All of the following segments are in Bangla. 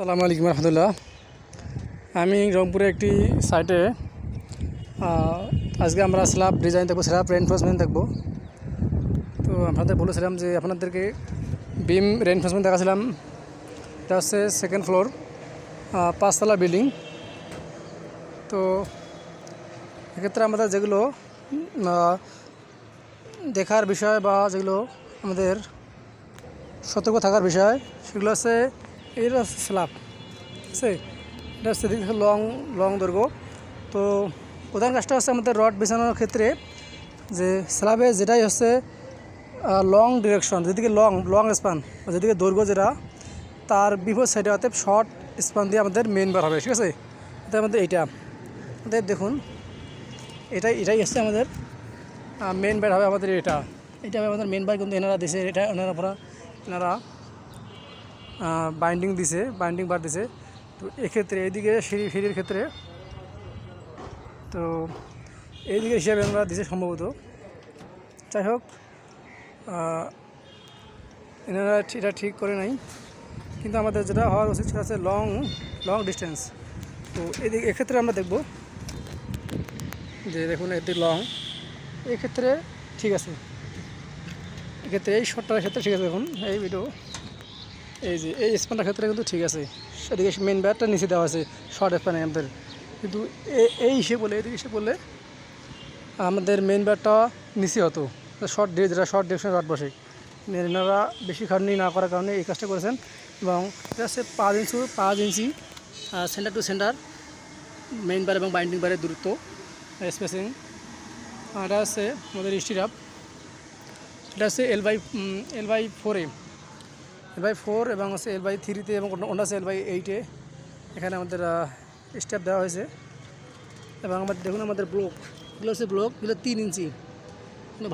সালামু আলাইকুম রহমতুল্লাহ। আমি রংপুরে একটি সাইটে আজকে আমরা স্ল্যাব ডিজাইন দেখব স্ল্যাব রেনফোর্সমেন্ট দেখব। তো আপনাদের বলেছিলাম যে আপনাদেরকে বিম রেনফোর্সমেন্ট দেখাছিলাম। এটা হচ্ছে সেকেন্ড ফ্লোর পাঁচতলা বিল্ডিং তো এক্ষেত্রে আমাদের যেগুলো দেখার বিষয় বা যেগুলো আমাদের সতর্ক থাকার বিষয়, সেগুলো হচ্ছে এটা হচ্ছে স্ল্যাব ঠিক এটা হচ্ছে লং লং দৈর্ঘ্য। তো প্রধান কাজটা হচ্ছে আমাদের রড বিছানোর ক্ষেত্রে যে স্ল্যাবে যেটাই হচ্ছে লং ডিরেকশন যেদিকে লং লং স্পান যেদিকে দৈর্ঘ্য যেটা, তার বিপদ সাইডে অর্থাৎ শর্ট স্পান দিয়ে আমাদের মেন বার হবে, ঠিক আছে? এটা আমাদের এইটা। আমাদের দেখুন, এটাই এটাই হচ্ছে আমাদের মেন বার হবে আমাদের এটা এটা হবে আমাদের মেন বার কিন্তু এনারা দিছে, এটা এনারা পুরা এনারা বাইন্ডিং দিছে বাইন্ডিং বার দিছে। তো এক্ষেত্রে এইদিকে সিঁড়ি, সিঁড়ির ক্ষেত্রে, তো এইদিকে হিসাবে আমরা দিছে সম্ভবত। যাই হোক এনারা এটা ঠিক করে নাই। কিন্তু আমাদের যেটা হওয়ার উচিত সেটা হচ্ছে লং লং ডিস্টেন্স তো এদিকে, এক্ষেত্রে আমরা দেখব যে দেখুন, এটি লং এক্ষেত্রে ঠিক আছে। এক্ষেত্রে এই শর্টটার ক্ষেত্রে ঠিক আছে দেখুন, এই ভিডিও এই যে, এই স্প্যানটার ক্ষেত্রে কিন্তু ঠিক আছে। সেদিকে মেন ব্যাটটা নিচে দেওয়া আছে শর্ট স্প্যানে আমাদের কিন্তু এই হিসেবে বলে, এদিকে হিসেবে বললে আমাদের মেন ব্যাটটা নিচে হতো শর্ট দিয়ে যেটা শর্ট ডিরেকশন রড বসে। এনারা বেশি খাটনি না করার কারণে এই কাজটা করেছেন। এবং এটা হচ্ছে পাঁচ ইঞ্চি পাঁচ inch centre to centre main bar এবং বাইন্ডিং বারের দূরত্ব স্পেসিং এটা হচ্ছে আমাদের স্টিরাপ এটা হচ্ছে এল বাই এল বাই ফোরে এল বাই ফোর এবং হচ্ছে এল বাই থ্রিতে এবং ওটা আছে এল বাই এইটে এখানে আমাদের স্টেপ দেওয়া হয়েছে। এবং আমাদের, দেখুন আমাদের ব্লক এগুলো হচ্ছে ব্লক এগুলো তিন ইঞ্চি।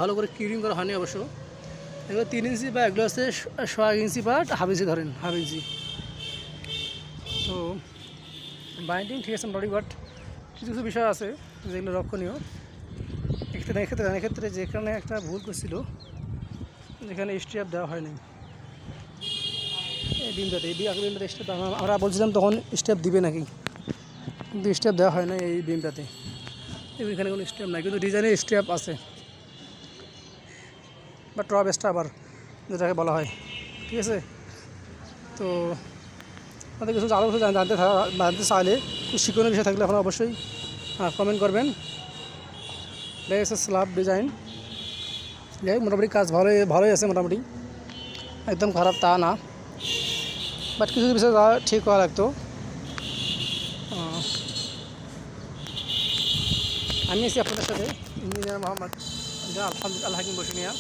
ভালো করে কিউরিং করা হয়নি অবশ্য। এগুলো তিন ইঞ্চি বা এগুলো হচ্ছে সোয়া ইঞ্চি বা হাফ ইঞ্চি ধরেন হাফ ইঞ্চি। তো বাইন্ডিং ঠিক আছে মোটামুটি বাট কিছু কিছু বিষয় আছে যেগুলো লক্ষণীয়। এক্ষেত্রে এক্ষেত্রে এক্ষেত্রে যেখানে একটা ভুল করছিল যেখানে স্ট্রিপ দেওয়া হয়নি। এই বিমটাতে এই বিমটাতে স্টেপ আমরা বলছিলাম তখন স্টেপ দিবে নাকি? কিন্তু স্টেপ দেওয়া হয় না এই বিমটাতে এখানে কোনো স্টেপ নাই, কিন্তু ডিজাইনের স্টেপ আছে। বা টপ স্টাবার যেটাকে বলা হয়। ঠিক আছে? তো আপনাদের কিছু আরও কিছু জানতে জানতে চাইলে কিছু শিক্ষণীয় বিষয় থাকলে আপনারা অবশ্যই কমেন্ট করবেন। এটা হচ্ছে স্ল্যাব ডিজাইন যাই মোটামুটি কাজ ভালোই ভালোই আছে মোটামুটি। একদম খারাপ তা না। বাট কিছু বিষয় ঠিক করা লাগতো। আমি আছি আপনাদের সাথে, ইঞ্জিনিয়ার মোহাম্মদ আলহামদুল আল হাকিম বসুনিয়া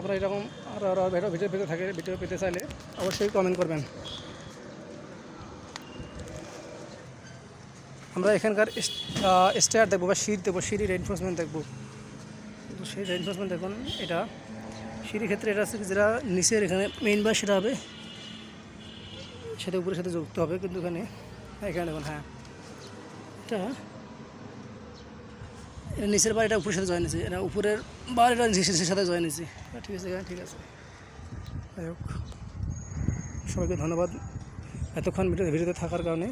আপনারা এরকম আরও আরও ভিডিও ভিডিও পেতে থাকে, ভিডিও পেতে চাইলে অবশ্যই কমেন্ট করবেন। আমরা এখানকার স্টেয়ার দেখব বা সিঁড়ি দেখব সিঁড়ি রেনফোর্সমেন্ট দেখব। তো সেই রেনফোর্সমেন্ট দেখুন, এটা সিঁড়ির ক্ষেত্রে এটা হচ্ছে যেটা নিচের এখানে মেইন বার সেটা হবে। সেটা উপরের সাথে যুক্ত হবে, কিন্তু এখানে এখানে দেখুন হ্যাঁ। এটা এটা নিচের বার এটা উপরের সাথে জয়েন আছে এটা উপরের বার এটা নিচের সাথে জয়েন আছে ঠিক আছে ঠিক আছে। যাই হোক, সবাইকে ধন্যবাদ। এতক্ষণ ভিডিও ভিডিওতে থাকার কারণে